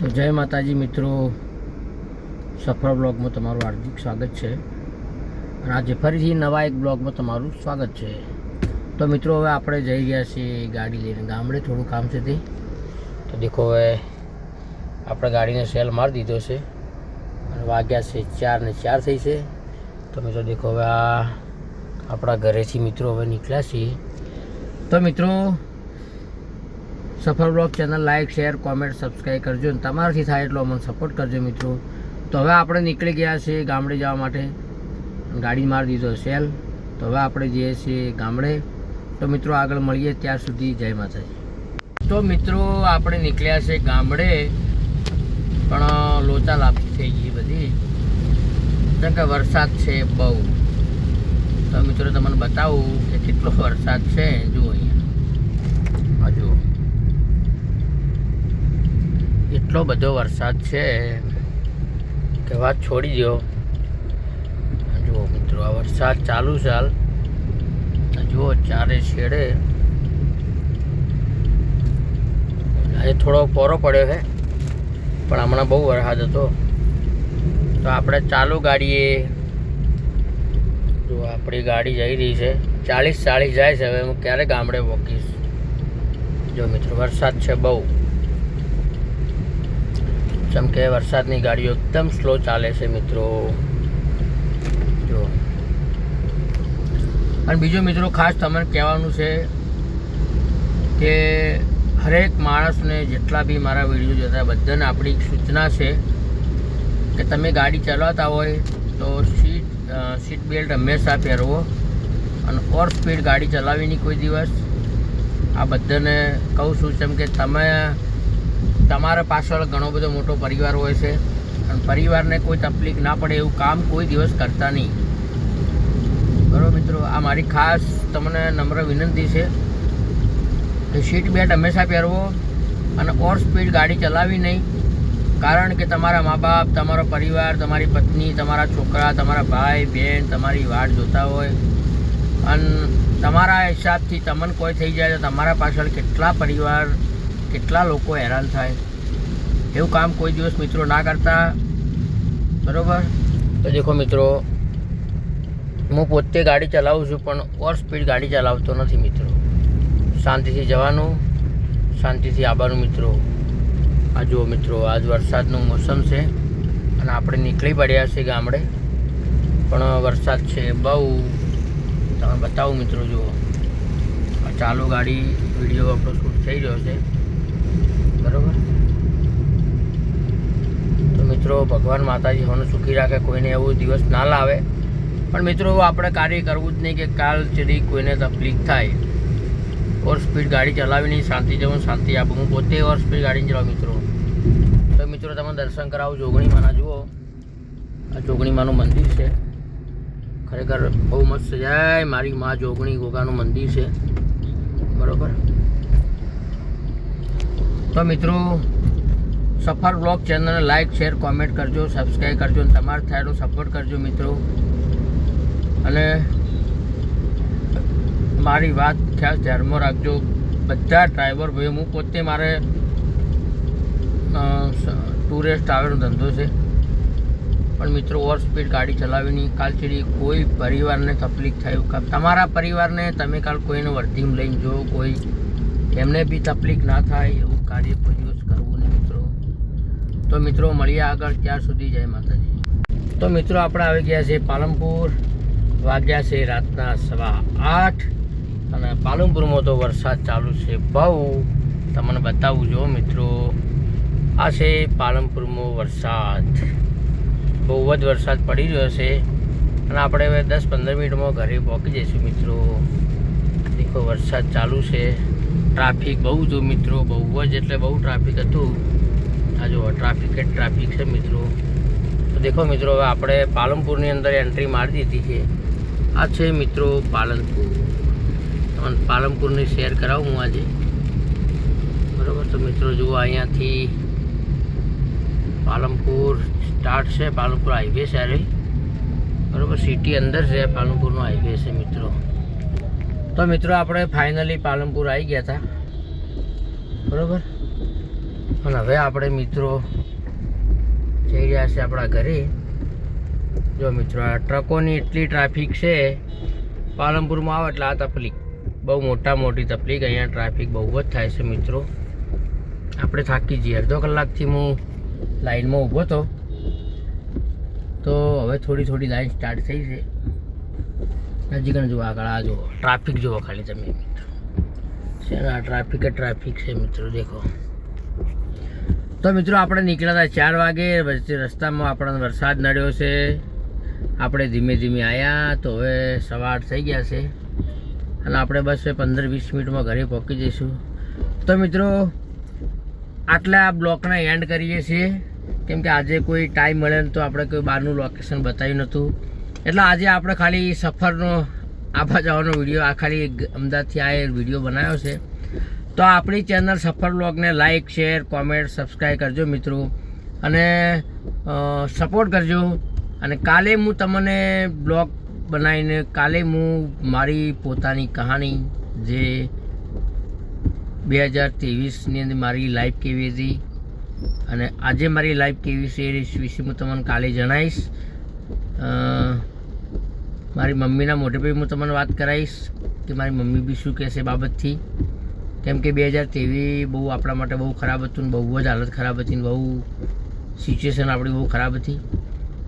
તો જય માતાજી મિત્રો. સફળ બ્લોગમાં તમારું હાર્દિક સ્વાગત છે. અને આજે ફરીથી નવા એક બ્લોગમાં તમારું સ્વાગત છે. તો મિત્રો, હવે આપણે જઈ ગયા છીએ ગાડી લઈને. ગામડે થોડું કામ છે તે. તો દેખો હવે આપણે ગાડીને સેલ મારી દીધો છે. અને વાગ્યા છે ચાર ને ચાર થઈ છે. તો મિત્રો, દેખો હવે આ આપણા ઘરેથી મિત્રો હવે નીકળ્યા છીએ. તો મિત્રો સફળ blog channel like share, comment subscribe કરજો અને તમારાથી થાય એટલો અમને સપોર્ટ કરજો મિત્રો. તો હવે આપણે નીકળી ગયા છીએ ગામડે જવા માટે. ગાડી મારી દીધો સેલ. તો હવે આપણે જઈએ છીએ ગામડે. તો મિત્રો આગળ મળીએ ત્યાં સુધી જય માતાજી. તો મિત્રો આપણે નીકળ્યા છે ગામડે. પણ લોચા લાપી થઈ ગઈ બધી. કેમ કે વરસાદ છે બહુ. તો મિત્રો તમને બતાવું કે કેટલો વરસાદ છે, જુઓ અહીંયા આ જુઓ એટલો બધો વરસાદ છે કે વાત છોડી દો જુઓ મિત્રો, આ વરસાદ ચાલુ ચાલ જુઓ, ચારે છેડે. આજે થોડો પોરો પડ્યો છે, પણ હમણાં બહુ વરસાદ હતો. તો આપણે ચાલુ ગાડીએ. જો આપણી ગાડી જઈ રહી છે. ચાલીસ ચાલીસ જાય છે, હવે હું ક્યારે ગામડે વોકીશ? જો મિત્રો, વરસાદ છે બહુ. જેમ કે વરસાદની ગાડીઓ એકદમ સ્લો ચાલે છે મિત્રો. જો. અને બીજો મિત્રો ખાસ તમને કહેવાનું છે કે હરેક માણસને જેટલા બી મારા વીડિયો જોતા બધાને આપણી સૂચના છે કે તમે ગાડી ચલાવતા હોય તો સીટ સીટ બેલ્ટ હંમેશા પહેરવો અને ઓર સ્પીડ ગાડી ચલાવીની કોઈ દિવસ. આ બધાને કહું છું જેમ કે તમે તમારા પાછળ ઘણો બધો મોટો પરિવાર હોય છે. અને પરિવારને કોઈ તકલીફ ના પડે એવું કામ કોઈ દિવસ કરતા નહીં. બરાબર મિત્રો, આ મારી ખાસ તમને નમ્ર વિનંતી છે કે સીટ બેલ્ટ હંમેશા પહેરવો અને ઓર સ્પીડ ગાડી ચલાવી નહીં. કારણ કે તમારા મા બાપ તમારો પરિવાર, તમારી પત્ની, તમારા છોકરા, તમારા ભાઈ બહેન તમારી વાટ જોતા હોય. અને તમારા હિસાબથી તમને કોઈ થઈ જાય તો તમારા પાછળ કેટલા પરિવાર કેટલા લોકો હેરાન થાય. એવું કામ કોઈ દિવસ મિત્રો ના કરતા. બરાબર? તો દેખો મિત્રો, હું પોતે ગાડી ચલાવું છું, પણ ઓર સ્પીડ ગાડી ચલાવતો નથી મિત્રો. શાંતિથી જવાનું, શાંતિથી આવવાનું મિત્રો. આ જુઓ મિત્રો, આજ વરસાદનું મોસમ છે, અને આપણે નીકળી પડ્યા છીએ ગામડે. પણ વરસાદ છે બહુ. તમે બતાવું મિત્રો, જુઓ. ચાલુ ગાડી વીડિયો આપણો શૂટ થઈ રહ્યો છે. બરાબર? તો મિત્રો, ભગવાન માતાજી હોને સુખી રાખે, કોઈને એવો દિવસ ના લાવે. પણ મિત્રો આપણે કાર્ય કરવું જ નહીં કે કાલ ચડી કોઈને તકલીફ થાય. ઓર સ્પીડ ગાડી ચલાવી નહીં શાંતિ જવું, શાંતિ આપું હું પોતે ઓર સ્પીડ ગાડી ચલાવું, મિત્રો. તો મિત્રો, તમે દર્શન કરાવો જોગણીમાંના, જુઓ. આ જોગણીમાંનું મંદિર છે. ખરેખર બહુ મસ્ત જાય મારી મા જોગણી ગોગાનું મંદિર છે. બરોબર? તો મિત્રો, સફર બ્લોગ ચેનલને લાઇક શેર કોમેન્ટ કરજો સબસ્ક્રાઈબ કરજો અને તમારે થયેલો સપોર્ટ કરજો મિત્રો. અને મારી વાત ખ્યાલ ધ્યાનમાં રાખજો, બધા ડ્રાઈવર ભાઈઓ હું પોતે મારે ટુરિસ્ટ ટ્રાવેલનો ધંધો છે. પણ મિત્રો, ઓવર સ્પીડ ગાડી ચલાવીની કાલ કોઈ પરિવારને તકલીફ થાય તમારા પરિવારને તમે કાલ કોઈને વર્ધીમ લઈને જો, કોઈ એમને બી તકલીફ ના થાય એવું કાર્ય કોઈ દિવસ કરવું નહીં મિત્રો. તો મિત્રો, મળીએ આગળ ત્યાં સુધી. જય માતાજી. તો મિત્રો, આપણે આવી ગયા છે પાલનપુર. વાગ્યા છે રાતના સવા આઠ અને પાલનપુરમાં તો વરસાદ ચાલુ છે બહુ. તમને બતાવું જો મિત્રો, આ છે પાલનપુરમાં વરસાદ. બહુ જ વરસાદ પડી રહ્યો છે અને આપણે હવે દસ પંદર મિનિટમાં ઘરે પહોંચી જઈશું મિત્રો. દેખો, વરસાદ ચાલુ છે. ટ્રાફિક બહુ જો મિત્રો, બહુ જ એટલે બહુ ટ્રાફિક હતું. આ જો ટ્રાફિક જ ટ્રાફિક છે મિત્રો. તો દેખો મિત્રો, હવે આપણે પાલનપુરની અંદર એન્ટ્રી મારી દીધી છે. આ છે મિત્રો પાલનપુર. તમને પાલનપુરની શેર કરાવું હું આજે. બરાબર? તો મિત્રો, જુઓ અહીંયાથી પાલનપુર સ્ટાર્ટ છે. પાલનપુર હાઈવે છે બરાબર? સિટી અંદર છે, પાલનપુરનો હાઈવે છે મિત્રો. તો મિત્રો આપણે ફાઇનલી પાલનપુર આવી ગયા હતા બરાબર? અને હવે આપણે મિત્રો જઈ રહ્યા છે આપણા ઘરે. જો મિત્રો, આ ટ્રકોની એટલી ટ્રાફિક છે, પાલનપુરમાં આવે એટલે આ તકલીફ. બહુ મોટા મોટી તકલીફ, અહીંયા ટ્રાફિક બહુ જ થાય છે મિત્રો. આપણે થાકી જઈએ. અડધો કલાકથી હું લાઈનમાં ઊભો હતો. તો હવે થોડી થોડી લાઈન સ્ટાર્ટ થઈ છે. નજીક જુઓ આગળ, આ જુઓ, ટ્રાફિક જુઓ ખાલી તમે. મિત્રો આ ટ્રાફિક ટ્રાફિક છે મિત્રો, દેખો. તો મિત્રો, આપણે નીકળ્યા હતા ચાર વાગે વચ્ચે રસ્તામાં આપણને વરસાદ નડ્યો છે. આપણે ધીમે ધીમે આવ્યા તો હવે સવાર થઈ ગયા છે. અને આપણે બસ પંદર વીસ મિનિટમાં ઘરે પહોંચી જઈશું. તો મિત્રો, આટલા બ્લોકને એન્ડ કરીએ છીએ. કેમ કે આજે કોઈ ટાઈમ મળે તો આપણે કોઈ બહારનું લોકેશન બતાવ્યું નહોતું. એટલે આજે આપણે ખાલી સફરનો આભા જવાનો વીડિયો, આ ખાલી અમદાવાદથી આ વીડિયો બનાવ્યો છે. તો આપણી ચેનલ સફર બ્લોગને લાઇક શેર, કોમેન્ટ સબસ્ક્રાઈબ કરજો મિત્રો. અને સપોર્ટ કરજો. અને કાલે હું તમને બ્લોગ બનાવીને, કાલે હું મારી પોતાની કહાની જે બે હજાર ત્રેવીસની અંદર મારી લાઈફ કેવી હતી, અને આજે મારી લાઈફ કેવી છે એ વિશે હું તમને કાલે જણાવીશ. મારી મમ્મીના મોઢે બી હું તમને વાત કરાવીશ કે મારી મમ્મી બી શું કહેશે બાબતથી. કેમ કે બે હજાર ત્રેવીસ બહુ આપણા માટે બહુ ખરાબ હતું ને બહુ જ હાલત ખરાબ હતી ને બહુ સિચ્યુએશન આપણી બહુ ખરાબ હતી.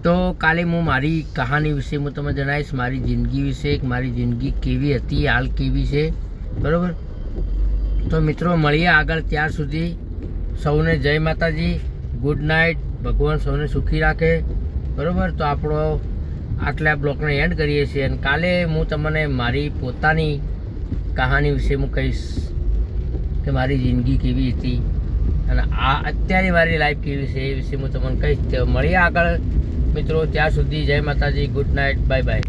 તો કાલે હું મારી કહાની વિશે હું તમને જણાવીશ, મારી જિંદગી વિશે મારી જિંદગી કેવી હતી, હાલ કેવી છે, બરાબર? તો મિત્રો, મળીએ આગળ ત્યાર સુધી. સૌને જય માતાજી. ગુડ નાઇટ ભગવાન સૌને સુખી રાખે. બરાબર? તો આપણો આટલા બ્લોકને એન્ડ કરીએ છીએ. અને કાલે હું તમને મારી પોતાની કહાની વિશે હું કહીશ કે મારી જિંદગી કેવી હતી અને આ અત્યારે મારી લાઈફ કેવી છે એ વિશે હું તમને કહીશ. મળીએ આગળ. મિત્રો, ત્યાં સુધી જય માતાજી. Good night bye bye